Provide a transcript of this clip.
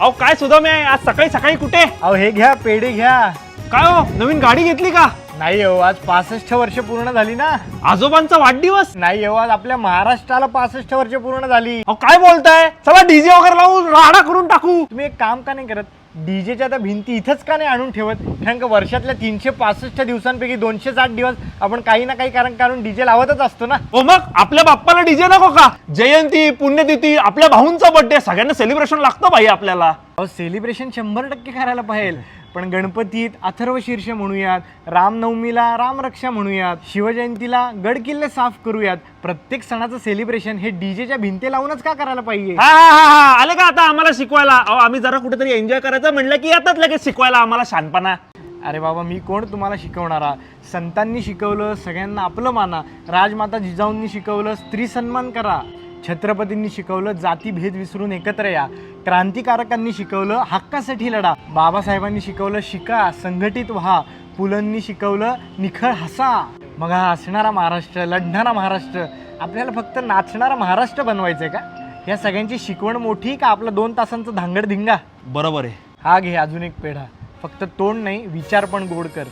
अहो काय सुद्धा मी आज सकाळी सकाळी कुठे? अहो हे घ्या पेढे घ्या. काय हो? नवीन गाडी घेतली का? नाही हो आज पासष्ट वर्ष पूर्ण झाली ना. आजोबांचा वाढदिवस? नाही हो आज आपल्या महाराष्ट्राला पासष्ट वर्ष पूर्ण झाली. अहो काय बोलताय? चला डीजे वगैरे लावून राडा करून तुम्ही एक काम का नाही करत? डीजेच्या त्या भिंती इथंच का नाही आणून ठेवत? कारण का वर्षातल्या तीनशे पासष्ट दिवसांपैकी दोनशे साठ दिवस आपण काही ना काही कारण काढून डीजे लावतच असतो ना? हो मग आपल्या बाप्पाला डीजे नको का? जयंती पुण्यतिथी आपल्या भाऊंचा बर्थडे सगळ्यांना सेलिब्रेशन लागतं भाई आपल्याला. अहो सेलिब्रेशन शंभर टक्के करायला पाहिजे. पण गणपतीत अथर्व शीर्ष म्हणूयात रामनवमीला रामरक्षा म्हणूयात शिवजयंतीला गड किल्ले साफ करूयात. प्रत्येक सणाचं सेलिब्रेशन हे डीजेच्या भिंती लावूनच का करायला पाहिजे? हा हा हा हा. आले का आता आम्हाला शिकवायला? अहो आम्ही जरा कुठेतरी एन्जॉय करायचं. म्हणलं की येतात लगेच शिकवायला आम्हाला शानपणा. अरे बाबा मी कोण तुम्हाला शिकवणारा? संतांनी शिकवलं सगळ्यांना आपलं माना. राजमाता जिजाऊंनी शिकवलं स्त्री सन्मान करा. छत्रपतींनी शिकवलं जातीभेद विसरून एकत्र या. क्रांतिकारकांनी शिकवलं हक्कासाठी लढा. बाबासाहेबांनी शिकवलं शिका संघटित व्हा. पुलंनी शिकवलं निखळ हसा. मग हा हसणारा महाराष्ट्र लढणारा महाराष्ट्र आपल्याला फक्त नाचणारा महाराष्ट्र बनवायचंय का? या सगळ्यांची शिकवण मोठी का आपला दोन तासांचं धांगड धिंगा बरोबर आहे. हा घे अजून एक पेढा. फक्त तोंड नाही विचार पण गोड कर.